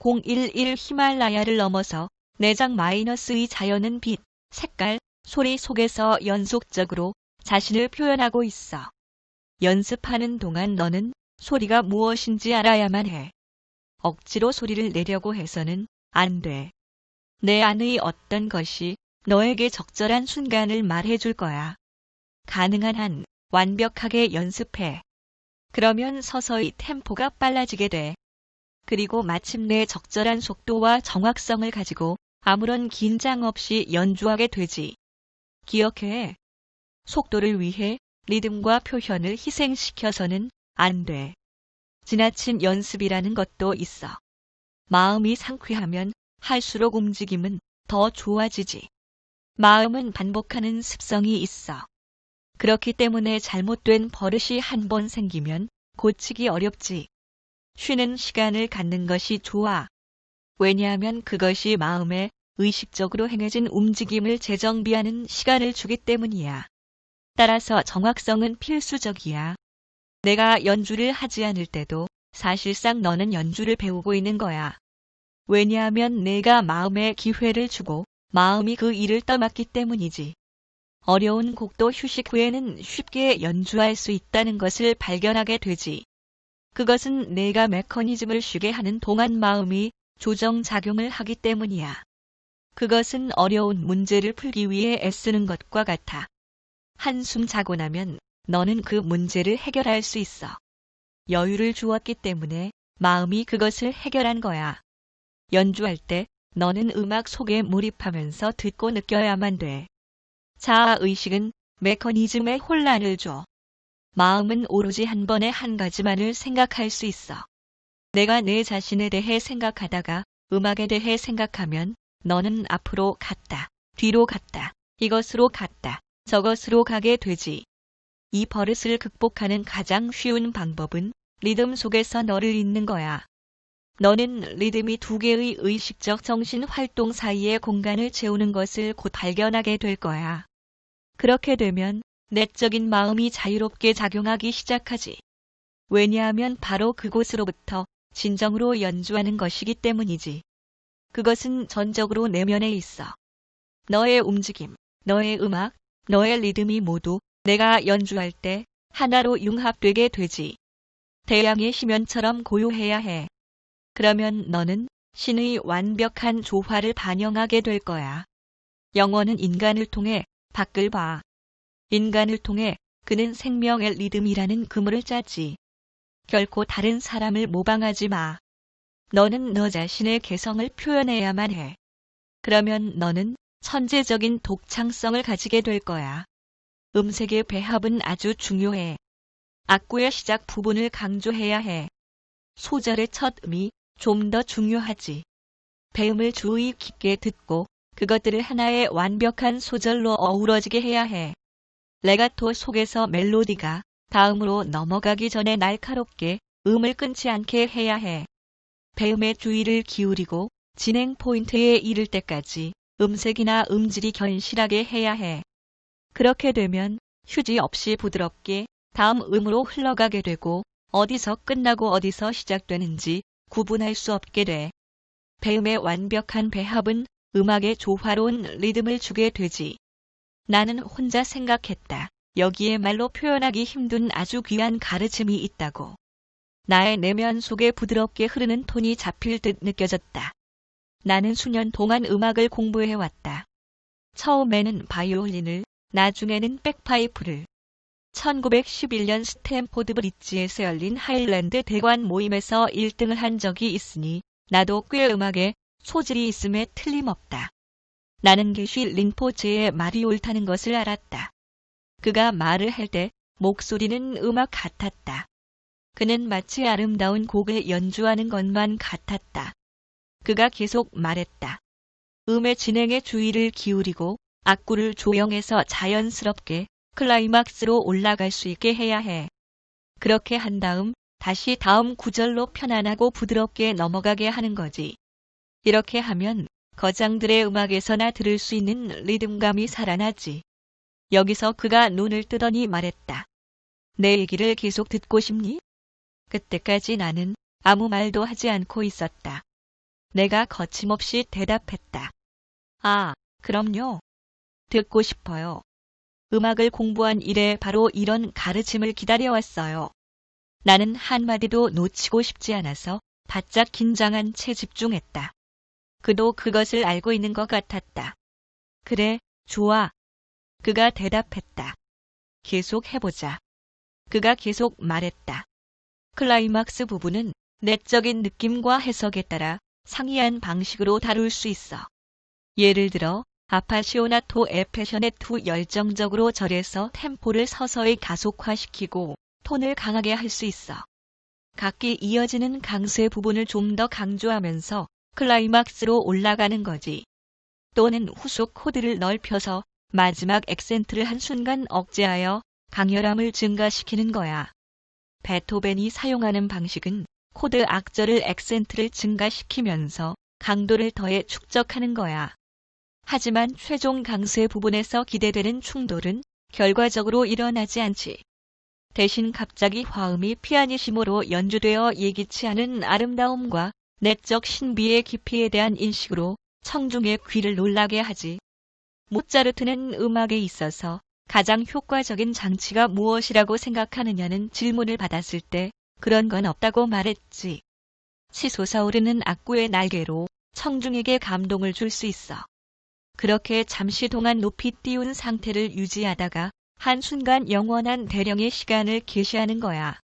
011 히말라야를 넘어서 내장 마이너스의 자연은 빛, 색깔, 소리 속에서 연속적으로 자신을 표현하고 있어. 연습하는 동안 너는 소리가 무엇인지 알아야만 해. 억지로 소리를 내려고 해서는 안 돼. 내 안의 어떤 것이 너에게 적절한 순간을 말해줄 거야. 가능한 한 완벽하게 연습해. 그러면 서서히 템포가 빨라지게 돼. 그리고 마침내 적절한 속도와 정확성을 가지고 아무런 긴장 없이 연주하게 되지. 기억해. 속도를 위해 리듬과 표현을 희생시켜서는 안 돼. 지나친 연습이라는 것도 있어. 마음이 상쾌하면 할수록 움직임은 더 좋아지지. 마음은 반복하는 습성이 있어. 그렇기 때문에 잘못된 버릇이 한 번 생기면 고치기 어렵지. 쉬는 시간을 갖는 것이 좋아. 왜냐하면 그것이 마음에 의식적으로 행해진 움직임을 재정비하는 시간을 주기 때문이야. 따라서 정확성은 필수적이야. 내가 연주를 하지 않을 때도 사실상 너는 연주를 배우고 있는 거야. 왜냐하면 내가 마음에 기회를 주고 마음이 그 일을 떠맡기 때문이지. 어려운 곡도 휴식 후에는 쉽게 연주할 수 있다는 것을 발견하게 되지. 그것은 내가 메커니즘을 쉬게 하는 동안 마음이 조정작용을 하기 때문이야. 그것은 어려운 문제를 풀기 위해 애쓰는 것과 같아. 한숨 자고 나면 너는 그 문제를 해결할 수 있어. 여유를 주었기 때문에 마음이 그것을 해결한 거야. 연주할 때 너는 음악 속에 몰입하면서 듣고 느껴야만 돼. 자아의식은 메커니즘에 혼란을 줘. 마음은 오로지 한 번에 한 가지만을 생각할 수 있어. 내가 내 자신에 대해 생각하다가 음악에 대해 생각하면 너는 앞으로 갔다, 뒤로 갔다, 이것으로 갔다, 저것으로 가게 되지. 이 버릇을 극복하는 가장 쉬운 방법은 리듬 속에서 너를 잇는 거야. 너는 리듬이 두 개의 의식적 정신 활동 사이의 공간을 채우는 것을 곧 발견하게 될 거야. 그렇게 되면 내적인 마음이 자유롭게 작용하기 시작하지. 왜냐하면 바로 그곳으로부터 진정으로 연주하는 것이기 때문이지. 그것은 전적으로 내면에 있어. 너의 움직임, 너의 음악, 너의 리듬이 모두 내가 연주할 때 하나로 융합되게 되지. 태양의 심연처럼 고요해야 해. 그러면 너는 신의 완벽한 조화를 반영하게 될 거야. 영원은 인간을 통해 밖을 봐. 인간을 통해 그는 생명의 리듬이라는 그물을 짜지. 결코 다른 사람을 모방하지 마. 너는 너 자신의 개성을 표현해야만 해. 그러면 너는 천재적인 독창성을 가지게 될 거야. 음색의 배합은 아주 중요해. 악구의 시작 부분을 강조해야 해. 소절의 첫 음이 좀 더 중요하지. 배음을 주의 깊게 듣고 그것들을 하나의 완벽한 소절로 어우러지게 해야 해. 레가토 속에서 멜로디가 다음으로 넘어가기 전에 날카롭게 음을 끊지 않게 해야 해. 배음에 주의를 기울이고 진행 포인트에 이를 때까지 음색이나 음질이 견실하게 해야 해. 그렇게 되면 휴지 없이 부드럽게 다음 음으로 흘러가게 되고 어디서 끝나고 어디서 시작되는지 구분할 수 없게 돼. 배음의 완벽한 배합은 음악에 조화로운 리듬을 주게 되지. 나는 혼자 생각했다. 여기에 말로 표현하기 힘든 아주 귀한 가르침이 있다고. 나의 내면 속에 부드럽게 흐르는 톤이 잡힐 듯 느껴졌다. 나는 수년 동안 음악을 공부해왔다. 처음에는 바이올린을, 나중에는 백파이프를. 1911년 스탠포드 브릿지에서 열린 하일랜드 대관 모임에서 1등을 한 적이 있으니 나도 꽤 음악에 소질이 있음에 틀림없다. 나는 게쉬 린포체의 말이 옳다는 것을 알았다. 그가 말을 할 때 목소리는 음악 같았다. 그는 마치 아름다운 곡을 연주하는 것만 같았다. 그가 계속 말했다. 음의 진행에 주의를 기울이고 악구를 조영해서 자연스럽게 클라이막스로 올라갈 수 있게 해야 해. 그렇게 한 다음 다시 다음 구절로 편안하고 부드럽게 넘어가게 하는 거지. 이렇게 하면 거장들의 음악에서나 들을 수 있는 리듬감이 살아나지. 여기서 그가 눈을 뜨더니 말했다. 내 얘기를 계속 듣고 싶니? 그때까지 나는 아무 말도 하지 않고 있었다. 내가 거침없이 대답했다. 아, 그럼요. 듣고 싶어요. 음악을 공부한 이래 바로 이런 가르침을 기다려왔어요. 나는 한마디도 놓치고 싶지 않아서 바짝 긴장한 채 집중했다. 그도 그것을 알고 있는 것 같았다. 그래, 좋아. 그가 대답했다. 계속 해보자. 그가 계속 말했다. 클라이막스 부분은 내적인 느낌과 해석에 따라 상이한 방식으로 다룰 수 있어. 예를 들어 아파시오나토 에페션의 투 열정적으로 절에서 템포를 서서히 가속화시키고 톤을 강하게 할 수 있어. 각기 이어지는 강세 부분을 좀 더 강조하면서 클라이막스로 올라가는 거지. 또는 후속 코드를 넓혀서 마지막 액센트를 한순간 억제하여 강렬함을 증가시키는 거야. 베토벤이 사용하는 방식은 코드 악절을 액센트를 증가시키면서 강도를 더해 축적하는 거야. 하지만 최종 강세 부분에서 기대되는 충돌은 결과적으로 일어나지 않지. 대신 갑자기 화음이 피아니시모로 연주되어 예기치 않은 아름다움과 내적 신비의 깊이에 대한 인식으로 청중의 귀를 놀라게 하지. 모차르트는 음악에 있어서 가장 효과적인 장치가 무엇이라고 생각하느냐는 질문을 받았을 때 그런 건 없다고 말했지. 치솟아오르는 악구의 날개로 청중에게 감동을 줄 수 있어. 그렇게 잠시 동안 높이 띄운 상태를 유지하다가 한순간 영원한 대령의 시간을 계시하는 거야.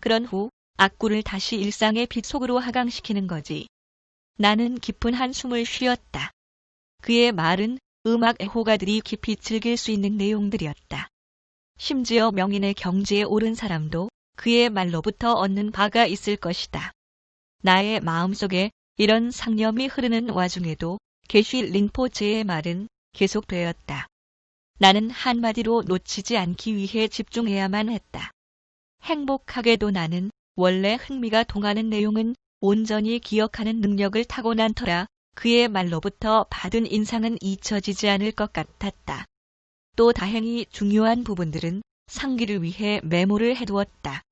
그런 후 악구를 다시 일상의 빛 속으로 하강시키는 거지. 나는 깊은 한숨을 쉬었다. 그의 말은 음악 애호가들이 깊이 즐길 수 있는 내용들이었다. 심지어 명인의 경지에 오른 사람도 그의 말로부터 얻는 바가 있을 것이다. 나의 마음속에 이런 상념이 흐르는 와중에도 게쉬 린포체의 말은 계속되었다. 나는 한마디로 놓치지 않기 위해 집중해야만 했다. 행복하게도 나는 원래 흥미가 동하는 내용은 온전히 기억하는 능력을 타고난 터라 그의 말로부터 받은 인상은 잊혀지지 않을 것 같았다. 또 다행히 중요한 부분들은 상기를 위해 메모를 해두었다.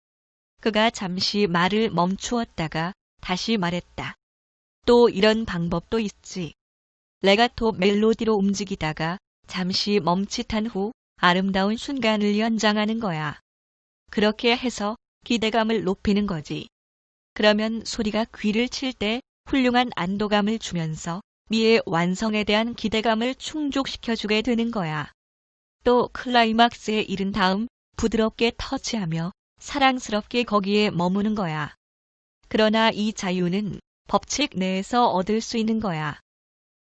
그가 잠시 말을 멈추었다가 다시 말했다. 또 이런 방법도 있지. 레가토 멜로디로 움직이다가 잠시 멈칫한 후 아름다운 순간을 연장하는 거야. 그렇게 해서 기대감을 높이는 거지. 그러면 소리가 귀를 칠 때 훌륭한 안도감을 주면서 미의 완성에 대한 기대감을 충족시켜주게 되는 거야. 또 클라이막스에 이른 다음 부드럽게 터치하며 사랑스럽게 거기에 머무는 거야. 그러나 이 자유는 법칙 내에서 얻을 수 있는 거야.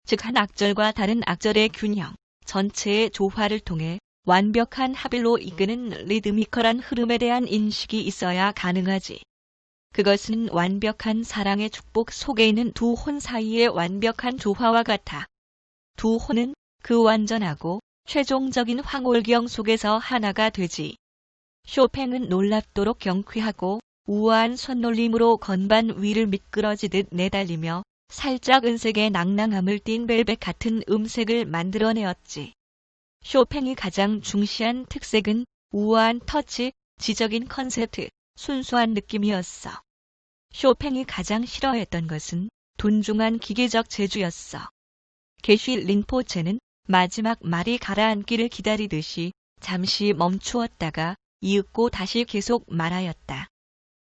즉 한 악절과 다른 악절의 균형, 전체의 조화를 통해 완벽한 합일로 이끄는 리드미컬한 흐름에 대한 인식이 있어야 가능하지. 그것은 완벽한 사랑의 축복 속에 있는 두 혼 사이의 완벽한 조화와 같아. 두 혼은 그 완전하고 최종적인 황홀경 속에서 하나가 되지. 쇼팽은 놀랍도록 경쾌하고 우아한 손놀림으로 건반 위를 미끄러지듯 내달리며 살짝 은색의 낭낭함을 띤 벨벳 같은 음색을 만들어내었지. 쇼팽이 가장 중시한 특색은 우아한 터치, 지적인 컨셉트, 순수한 느낌이었어. 쇼팽이 가장 싫어했던 것은 돈중한 기계적 재주였어. 게쉬 린포체는 마지막 말이 가라앉기를 기다리듯이 잠시 멈추었다가 이윽고 다시 계속 말하였다.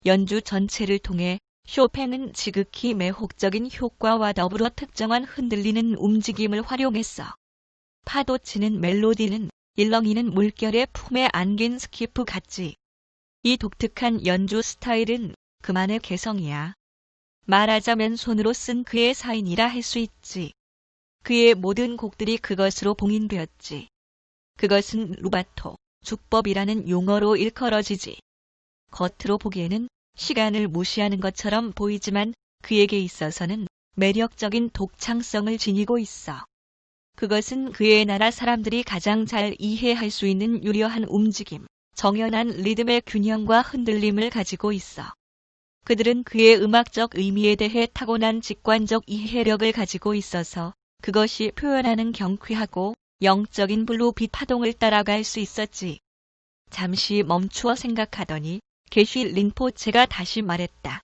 연주 전체를 통해 쇼팽은 지극히 매혹적인 효과와 더불어 특정한 흔들리는 움직임을 활용했어. 파도치는 멜로디는 일렁이는 물결의 품에 안긴 스키프 같지. 이 독특한 연주 스타일은 그만의 개성이야. 말하자면 손으로 쓴 그의 사인이라 할 수 있지. 그의 모든 곡들이 그것으로 봉인되었지. 그것은 루바토, 주법이라는 용어로 일컬어지지. 겉으로 보기에는 시간을 무시하는 것처럼 보이지만 그에게 있어서는 매력적인 독창성을 지니고 있어. 그것은 그의 나라 사람들이 가장 잘 이해할 수 있는 유려한 움직임, 정연한 리듬의 균형과 흔들림을 가지고 있어. 그들은 그의 음악적 의미에 대해 타고난 직관적 이해력을 가지고 있어서 그것이 표현하는 경쾌하고 영적인 블루 빛 파동을 따라갈 수 있었지. 잠시 멈추어 생각하더니 게쉬 린포체가 다시 말했다.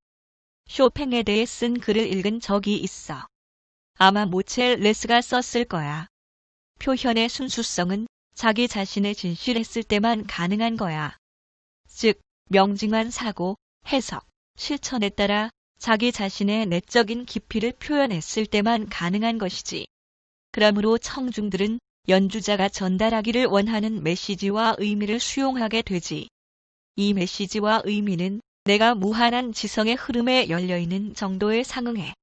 쇼팽에 대해 쓴 글을 읽은 적이 있어. 아마 모첼 레스가 썼을 거야. 표현의 순수성은 자기 자신의 진실했을 때만 가능한 거야. 즉, 명징한 사고, 해석, 실천에 따라 자기 자신의 내적인 깊이를 표현했을 때만 가능한 것이지. 그러므로 청중들은 연주자가 전달하기를 원하는 메시지와 의미를 수용하게 되지. 이 메시지와 의미는 내가 무한한 지성의 흐름에 열려있는 정도에 상응해.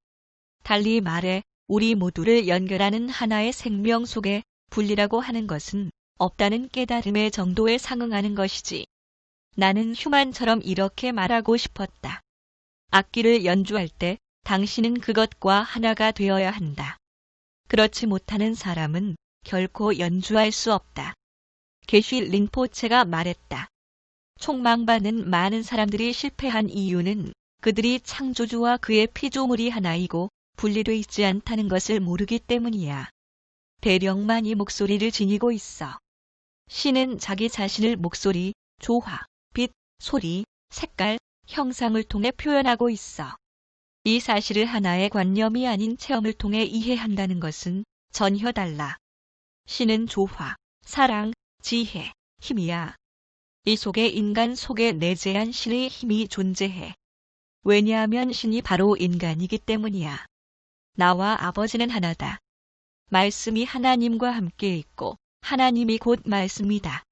달리 말해 우리 모두를 연결하는 하나의 생명 속에 분리라고 하는 것은 없다는 깨달음의 정도에 상응하는 것이지. 나는 휴만처럼 이렇게 말하고 싶었다. 악기를 연주할 때 당신은 그것과 하나가 되어야 한다. 그렇지 못하는 사람은 결코 연주할 수 없다. 게쉬 링포체가 말했다. 총망받는 많은 사람들이 실패한 이유는 그들이 창조주와 그의 피조물이 하나이고 분리돼 있지 않다는 것을 모르기 때문이야. 대령만 이 목소리를 지니고 있어. 신은 자기 자신을 목소리, 조화, 빛, 소리, 색깔, 형상을 통해 표현하고 있어. 이 사실을 하나의 관념이 아닌 체험을 통해 이해한다는 것은 전혀 달라. 신은 조화, 사랑, 지혜, 힘이야. 이 속에 인간 속에 내재한 신의 힘이 존재해. 왜냐하면 신이 바로 인간이기 때문이야. 나와 아버지는 하나다. 말씀이 하나님과 함께 있고 하나님이 곧 말씀이다.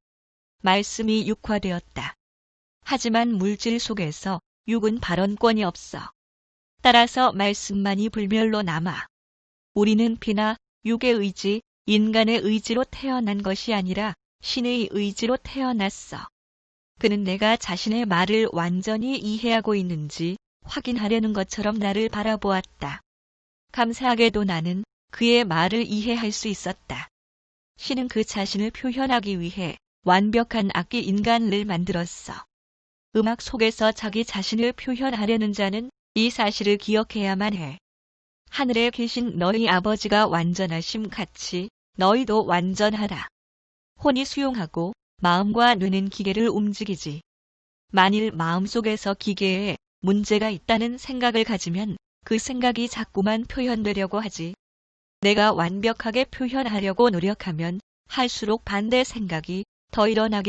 말씀이 육화되었다. 하지만 물질 속에서 육은 발언권이 없어. 따라서 말씀만이 불멸로 남아. 우리는 피나 육의 의지, 인간의 의지로 태어난 것이 아니라 신의 의지로 태어났어. 그는 내가 자신의 말을 완전히 이해하고 있는지 확인하려는 것처럼 나를 바라보았다. 감사하게도 나는 그의 말을 이해할 수 있었다. 신은 그 자신을 표현하기 위해 완벽한 악기 인간을 만들었어. 음악 속에서 자기 자신을 표현하려는 자는 이 사실을 기억해야만 해. 하늘에 계신 너희 아버지가 완전하심 같이 너희도 완전하라. 혼이 수용하고 마음과 뇌는 기계를 움직이지. 만일 마음속에서 기계에 문제가 있다는 생각을 가지면 그 생각이 자꾸만 표현되려고 하지. 내가 완벽하게 표현하려고 노력하면 할수록 반대 생각이 더 일어나게